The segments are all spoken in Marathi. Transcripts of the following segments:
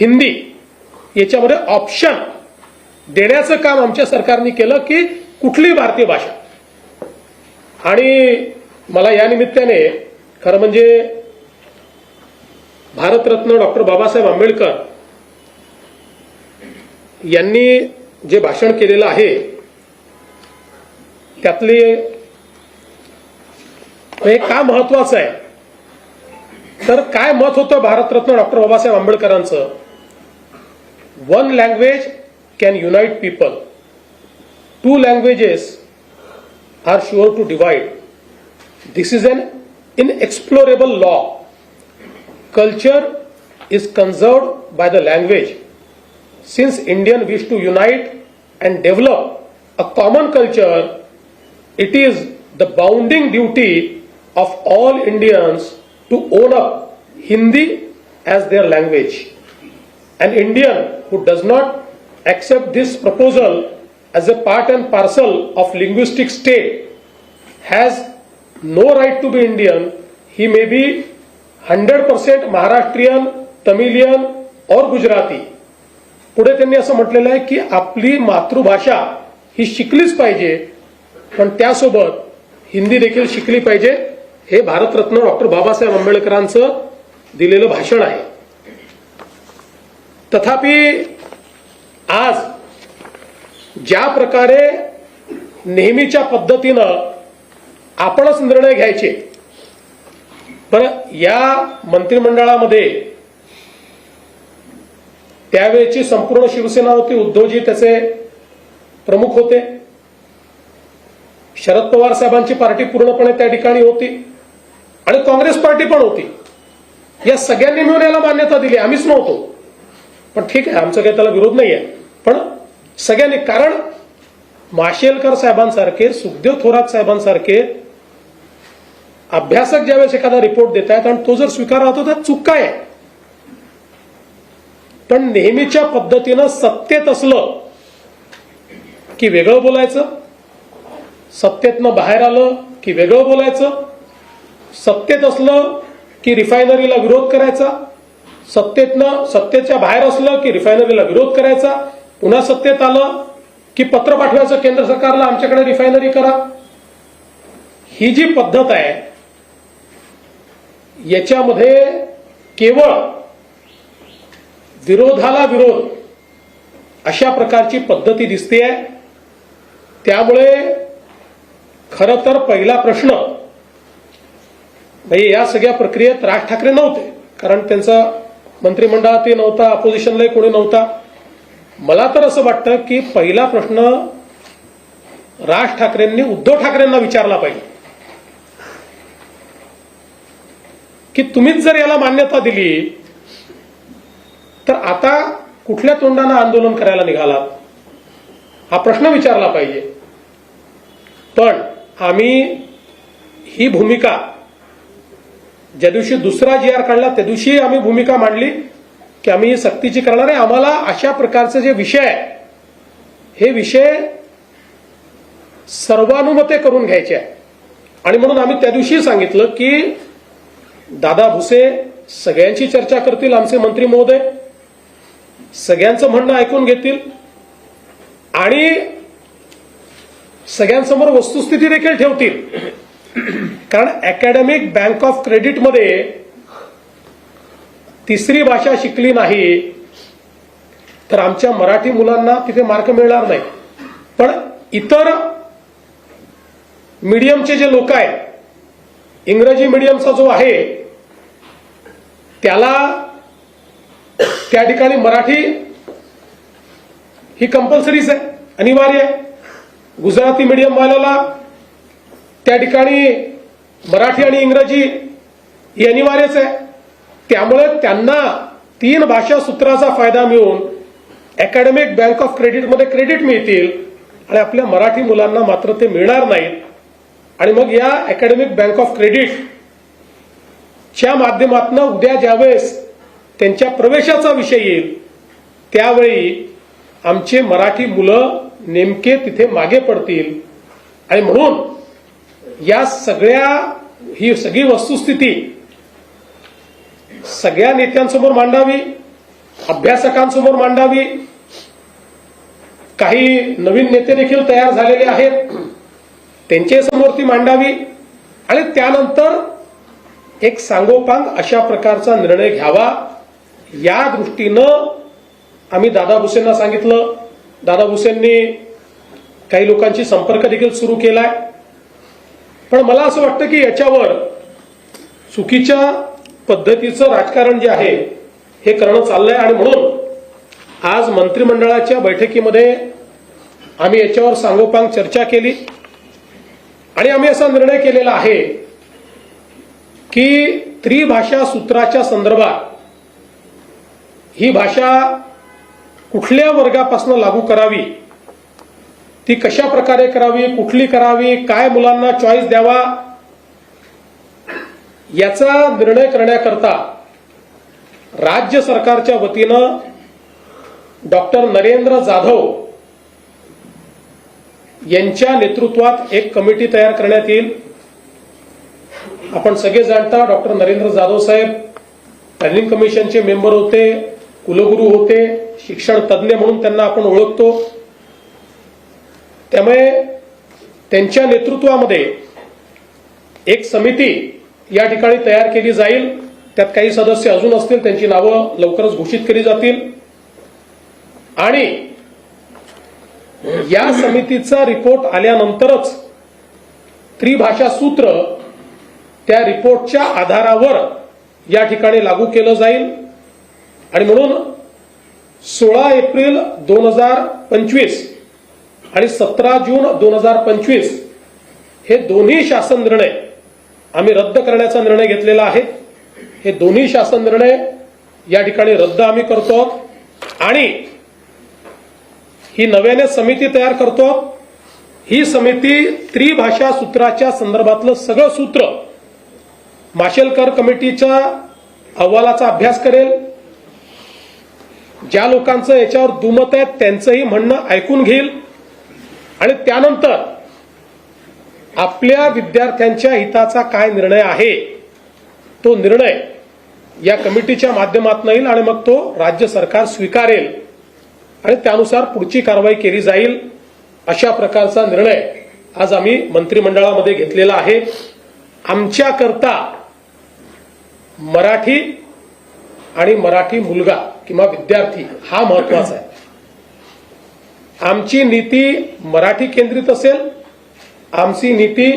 हिंदी याच्यामध्ये ऑप्शन देण्याचं काम आमच्या सरकारने केलं की कुठलीही भारतीय भाषा. आणि मला या निमित्ताने खरं म्हणजे भारतरत्न डॉक्टर बाबासाहेब आंबेडकर यांनी जे भाषण केलेलं आहे त्यातले हे का महत्वाचं आहे? तर काय मत होतं भारतरत्न डॉक्टर बाबासाहेब आंबेडकरांचं? One language can unite people. Two languages are sure to divide. This is an inexplorable law. Culture is conserved by the language. Since Indian wish to unite and develop a common culture, it is the bounding duty of all Indians to own up Hindi as their language. An Indian who does not accept this proposal as a part and parcel of linguistic state has no right to be Indian. He may be hundred percent Maharashtrian Tamilian or Gujarati पुढे त्यांनी असं म्हटलेलं आहे की आपली मातृभाषा ही शिकलीच पाहिजे पण त्यासोबत हिंदी देखील शिकली पाहिजे. हे भारतरत्न डॉक्टर बाबासाहेब आंबेडकरांचं दिलेलं भाषण आहे. तथापि आज ज्या प्रकारे नेहमीच्या पद्धतीनं आपणच निर्णय घ्यायचे पण या मंत्रिमंडळामध्ये त्यावेळेची संपूर्ण शिवसेना होती उद्धवजी त्याचे प्रमुख होते. शरद पवार साहेबांची पार्टी पूर्णपणे त्या ठिकाणी होती आणि काँग्रेस पार्टी पण होती. या सगळ्यांनी मिळून याला मान्यता दिली. आम्हीच नव्हतो. पण ठीक आहे आमचा काही त्याला विरोध नाही आहे पण सगळ्यांनी कारण माशेलकर साहेबांसारखे सुखदेव थोरात साहेबांसारखे अभ्यासक ज्यावेळेस एखादा रिपोर्ट देत आहेत आणि तो जर स्वीकार होतो तर चूक काय आहे. पण नेहमीच्या पद्धतीनं सत्तेत असलं की वेगळं बोलायचं सत्तेतनं बाहेर आलं की वेगळं बोलायचं सत्तेत असलं की रिफायनरीला विरोध करायचा सत्तेतनं सत्तेच्या बाहेर असलं की रिफायनरीला विरोध करायचा पुन्हा सत्तेत आलं की पत्र पाठवायचं केंद्र सरकारला आमच्याकडे रिफायनरी करा. ही जी पद्धत आहे याच्यामध्ये केवळ विरोधाला विरोध अशा प्रकारची पद्धती दिसते आहे त्यामुळे खर तर पहिला प्रश्न म्हणजे या सगळ्या प्रक्रियेत राज ठाकरे नव्हते कारण त्यांचा मंत्रिमंडळातही नव्हता अपोजिशनलाही कोणी नव्हता. मला तर असं वाटतं की पहिला प्रश्न राज ठाकरेंनी उद्धव ठाकरेंना विचारला पाहिजे. की तुम्हीच जर याला मान्यता दिली तर आता कुठल्या तोंडानं आंदोलन करायला निघालात? हा प्रश्न विचारला पाहिजे. पण आम्ही ही भूमिका ज्या दिवशी दुसरा जी आर काढला त्या दिवशी आम्ही भूमिका मांडली की आम्ही सक्तीची करणार आहे. आम्हाला अशा प्रकारचे जे विषय आहे हे विषय सर्वानुमते करून घ्यायचे आहे. आणि म्हणून आम्ही त्या दिवशी सांगितलं की दादा भुसे सगळ्यांची चर्चा करतील आमचे मंत्री महोदय. सगळ्यांचं म्हणणं ऐकून घेतील. आणि सगळ्यांसमोर वस्तुस्थिती देखील ठेवतील. कारण अकॅडमिक बँक ऑफ क्रेडिटमध्ये तिसरी भाषा शिकली नाही तर आमच्या मराठी मुलांना तिथे मार्क मिळणार नाही. पण इतर मीडियमचे जे लोक आहेत इंग्रजी मीडियमचा जो आहे त्याला त्या ठिकाणी मराठी ही कंपल्सरीच आहे अनिवार्य आहे. गुजराती मीडियम वाल्याला त्या ठिकाणी मराठी आणि इंग्रजी ही अनिवार्यच आहे. त्यामुळे त्यांना तीन भाषा सूत्राचा फायदा मिळून अकॅडमिक बँक ऑफ क्रेडिटमध्ये क्रेडिट मिळतील आणि आपल्या मराठी मुलांना मात्र ते मिळणार नाहीत. आणि मग या अकॅडमिक बँक ऑफ क्रेडिट च्या माध्यमातून उद्या ज्यावेळेस त्यांच्या प्रवेशाचा विषय येईल त्यावेळी आमचे मराठी मुलं नेमके तिथे मागे पडतील. आणि म्हणून या सगळ्या ही सगळी वस्तुस्थिती सगळ्या नेत्यांसमोर मांडावी अभ्यासकांसमोर मांडावी काही नवीन नेते देखील तयार झालेले आहेत त्यांच्यासमोर समोर ती मांडावी आणि त्यानंतर एक सांगोपांग अशा प्रकारचा निर्णय घ्यावा या दृष्टीनं आम्ही दादा भुसेंना सांगितलं. दादा भुसेंनी काही लोकांशी संपर्क देखील सुरू केलाय. पण मला असं वाटतं की याच्यावर चुकीच्या पद्धतीचं राजकारण जे आहे हे करणं चाललंय आणि म्हणून आज मंत्रिमंडळाच्या बैठकीमध्ये आम्ही याच्यावर सांगोपांग चर्चा केली. आणि आम्ही असा निर्णय केलेला आहे की त्रिभाषा सूत्राच्या संदर्भात ही भाषा कुठल्या वर्गापासून लागू करावी? ती कशा प्रकारे करावी कुठली करावी काय मुलांना चॉईस द्यावा याचा निर्णय करण्याकरता राज्य सरकारच्या वतीनं डॉक्टर नरेंद्र जाधव यांच्या नेतृत्वात एक कमिटी तयार करण्यात येईल. आपण सगळे जाणता डॉक्टर नरेंद्र जाधव साहेब प्लॅनिंग कमिशनचे मेंबर होते कुलगुरू होते शिक्षण तज्ज्ञ म्हणून त्यांना आपण ओळखतो. त्यामुळे त्यांच्या नेतृत्वामध्ये एक समिती या ठिकाणी तयार केली जाईल. त्यात काही सदस्य अजून असतील त्यांची नावं लवकरच घोषित केली जातील. आणि या समितीचा रिपोर्ट आल्यानंतरच त्रिभाषा सूत्र त्या रिपोर्टच्या आधारावर या ठिकाणी लागू केलं जाईल. आणि म्हणून सोळा एप्रिल दोन हजार पंचवीस आणि सतरा जून दोन हजार पंचवीस हे दोन्ही शासन निर्णय आम्ही रद्द करण्याचा निर्णय घेतलेला आहे. हे दोन्ही शासन निर्णय या ठिकाणी रद्द आम्ही करतो आणि ही नव्याने समिती तयार करतो ही समिती त्रिभाषा सूत्राच्या संदर्भातलं सगळं सूत्र माशेलकर कमिटीच्या अहवालाचा अभ्यास करेल. ज्या लोकांचं याच्यावर दुमत आहे त्यांचंही म्हणणं ऐकून घेईल. आणि त्यानंतर आपल्या विद्यार्थ्यांच्या हिताचा काय निर्णय आहे तो निर्णय या कमिटीच्या माध्यमातून येईल आणि मग तो राज्य सरकार स्वीकारेल आणि त्यानुसार पुढची कारवाई केली जाईल अशा प्रकारचा निर्णय आज आम्ही मंत्रिमंडळामध्ये घेतलेला आहे. आमच्याकरता मराठी आणि मराठी मुलगा किंवा विद्यार्थी हा महत्त्वाचा आहे. आमची नीती मराठी केंद्रित असेल आमची नीती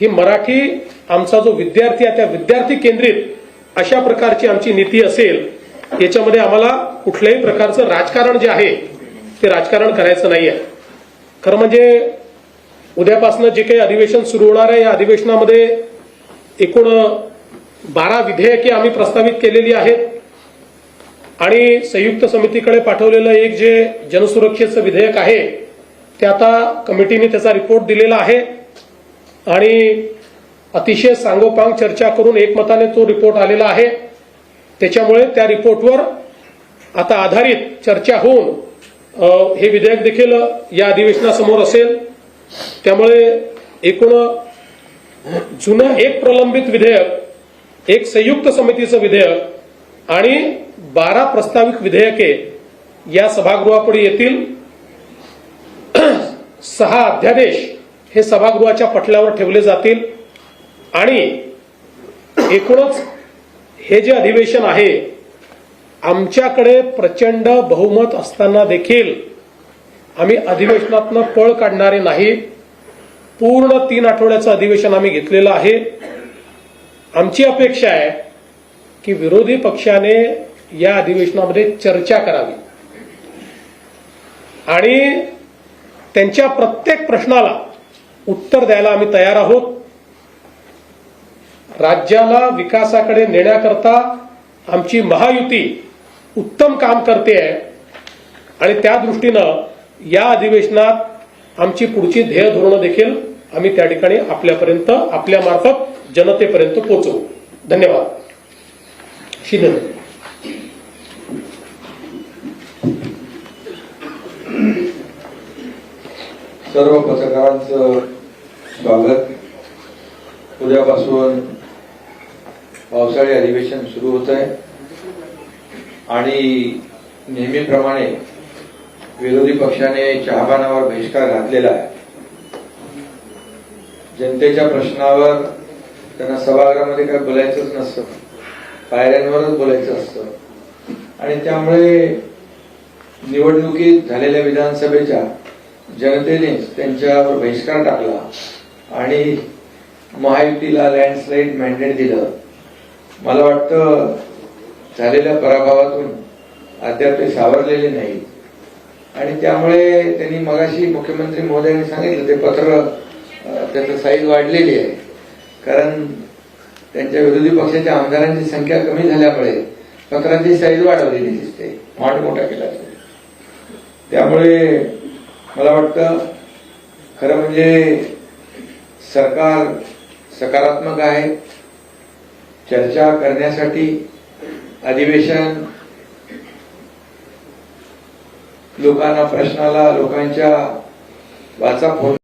ही मराठी आमचा जो विद्यार्थी आहे त्या विद्यार्थी केंद्रित अशा प्रकारची आमची नीती असेल याच्यामध्ये आम्हाला कुठल्याही प्रकारचं राजकारण जे आहे ते राजकारण करायचं नाही आहे खरं म्हणजे उद्यापासून जे काही अधिवेशन सुरू होणार आहे या अधिवेशनामध्ये एकूण बारा विधेयके आम्ही प्रस्तावित केलेली आहेत. आणि संयुक्त समितीकडे पाठवलेलं एक जे जनसुरक्षेचं विधेयक आहे ते आता कमिटीने त्याचा रिपोर्ट दिलेला आहे. आणि अतिशय सांगोपांग चर्चा करून एकमताने तो रिपोर्ट आलेला आहे. त्याच्यामुळे त्या रिपोर्टवर आता आधारित चर्चा होऊन हे विधेयक देखील या अधिवेशनासमोर असेल. त्यामुळे एकूण जुनं एक प्रलंबित विधेयक एक संयुक्त समितीचं विधेयक आणि बारा प्रस्तावित विधेयके या सभागृहापुढे येतील. सहा अध्यादेश हे सभागृहाच्या पटल्यावर ठेवले जातील. आणि एकूणच हे जे अधिवेशन आहे आमच्याकडे प्रचंड बहुमत असताना देखील आम्ही अधिवेशनातनं पळ काढणारे नाही. पूर्ण तीन आठवड्याचं अधिवेशन आम्ही घेतलेलं आहे. आमची अपेक्षा आहे की विरोधी पक्षाने या अधिवेशनामध्ये चर्चा करावी. आणि त्यांच्या प्रत्येक प्रश्नाला उत्तर द्यायला आम्ही तयार आहोत. राज्याला विकासाकडे नेण्याकरता आमची महायुती उत्तम काम करते आहे. आणि त्या दृष्टीनं या अधिवेशनात आमची पुढची ध्येय धोरणं देखील आम्ही त्या ठिकाणी आपल्यापर्यंत आपल्या मार्फत जनतेपर्यंत पोहोचवू. धन्यवाद. शिंदे सर्व पत्रकारांचं स्वागत. उद्यापासून पावसाळी अधिवेशन सुरू होत आहे. आणि नेहमीप्रमाणे विरोधी पक्षाने चहापानावर बहिष्कार घातलेला आहे. जनतेच्या प्रश्नावर त्यांना सभागृहामध्ये काय बोलायचंच नसतं. पायऱ्यांवरच बोलायचं असतं. आणि त्यामुळे निवडणुकीत झालेल्या विधानसभेच्या जनतेनेच त्यांच्यावर बहिष्कार टाकला आणि महायुतीला लँडस्लाईड मॅन्डेट दिलं. मला वाटतं झालेल्या पराभवातून अद्याप ते सावरलेले नाही. आणि त्यामुळे त्यांनी मगाशी मुख्यमंत्री महोदयांनी सांगितलं ते पत्र त्याचं साईज वाढलेली आहे. कारण त्यांच्या विरोधी पक्षाच्या आमदारांची संख्या कमी झाल्यामुळे पत्रांची साईज वाढवलेली दिसते. फॉन्ट मोठा केला त्यामुळे मला वाटतं खरं म्हणजे सरकार सकारात्मक आहे. चर्चा करण्यासाठी अधिवेशन लोकांना प्रश्नाला लोकांच्या वाचा फोडण्यासाठी